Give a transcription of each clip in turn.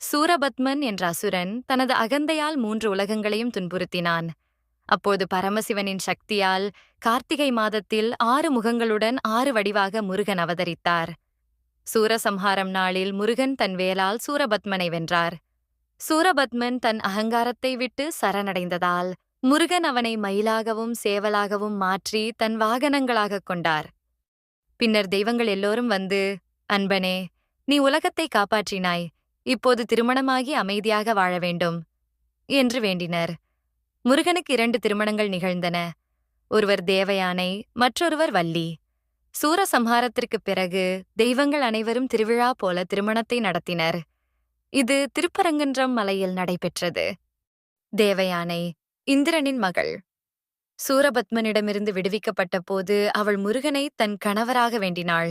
சூரபத்மன் என்ற அசுரன் தனது அகந்தையால் மூன்று உலகங்களையும் துன்புறுத்தினான். அப்போது பரமசிவனின் சக்தியால் கார்த்திகை மாதத்தில் ஆறு முகங்களுடன் ஆறு வடிவாக முருகன் அவதரித்தார். சூரசம்ஹாரம் நாளில் முருகன் தன் வேலால் சூரபத்மனை வென்றார். சூரபத்மன் தன் அகங்காரத்தை விட்டு சரணடைந்ததால் முருகன் அவனை மயிலாகவும் சேவலாகவும் மாற்றி தன் வாகனங்களாகக் கொண்டார். பின்னர் தெய்வங்கள் எல்லோரும் வந்து அன்பனே நீ உலகத்தை காப்பாற்றினாய். இப்போது திருமணமாகி அமைதியாக வாழ வேண்டும் என்று வேண்டினர். முருகனுக்கு இரண்டு திருமணங்கள் நிகழ்ந்தன. ஒருவர் தேவயானை மற்றொருவர் வள்ளி. சூரசம்ஹாரத்திற்கு பிறகு தெய்வங்கள் அனைவரும் திருவிழா போல திருமணத்தை நடத்தினர். இது திருப்பரங்குன்றம் மலையில் நடைபெற்றது. தேவயானை இந்திரனின் மகள். சூரபத்மனிடமிருந்து விடுவிக்கப்பட்ட போது அவள் முருகனை தன் கணவராக வேண்டினாள்.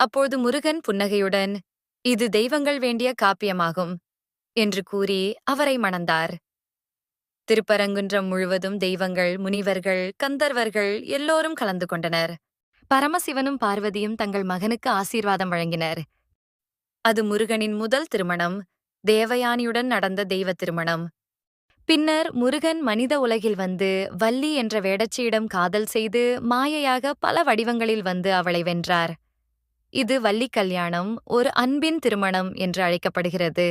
அப்போது முருகன் புன்னகையுடன் இது தெய்வங்கள் வேண்டிய காப்பியமாகும் என்று கூறி அவரை மணந்தார். திருப்பரங்குன்றம் முழுவதும் தெய்வங்கள் முனிவர்கள் கந்தர்வர்கள் எல்லோரும் கலந்து கொண்டனர். பரமசிவனும் பார்வதியும் தங்கள் மகனுக்கு ஆசீர்வாதம் வழங்கினர். அது முருகனின் முதல் திருமணம் தேவயானியுடன் நடந்த தெய்வ திருமணம். பின்னர் முருகன் மனித உலகில் வந்து வள்ளி என்ற வேடச்சியிடம் காதல் செய்து மாயையாக பல வடிவங்களில் வந்து அவளை வென்றார். இது வள்ளி கல்யாணம் ஒரு அன்பின் திருமணம் என்று அழைக்கப்படுகிறது.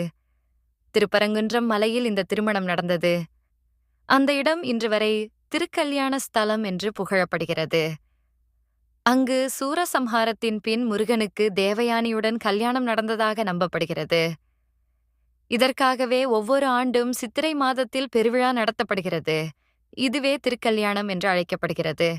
திருப்பரங்குன்றம் மலையில் இந்த திருமணம் நடந்தது. அந்த இடம் இன்று வரை திருக்கல்யாண ஸ்தலம் என்று புகழப்படுகிறது. அங்கு சூரசம்ஹாரத்தின் பின் முருகனுக்கு தேவயானியுடன் கல்யாணம் நடந்ததாக நம்பப்படுகிறது. இதற்காகவே ஒவ்வொரு ஆண்டும் சித்திரை மாதத்தில் பெருவிழா நடத்தப்படுகிறது. இதுவே திருக்கல்யாணம் என்று அழைக்கப்படுகிறது.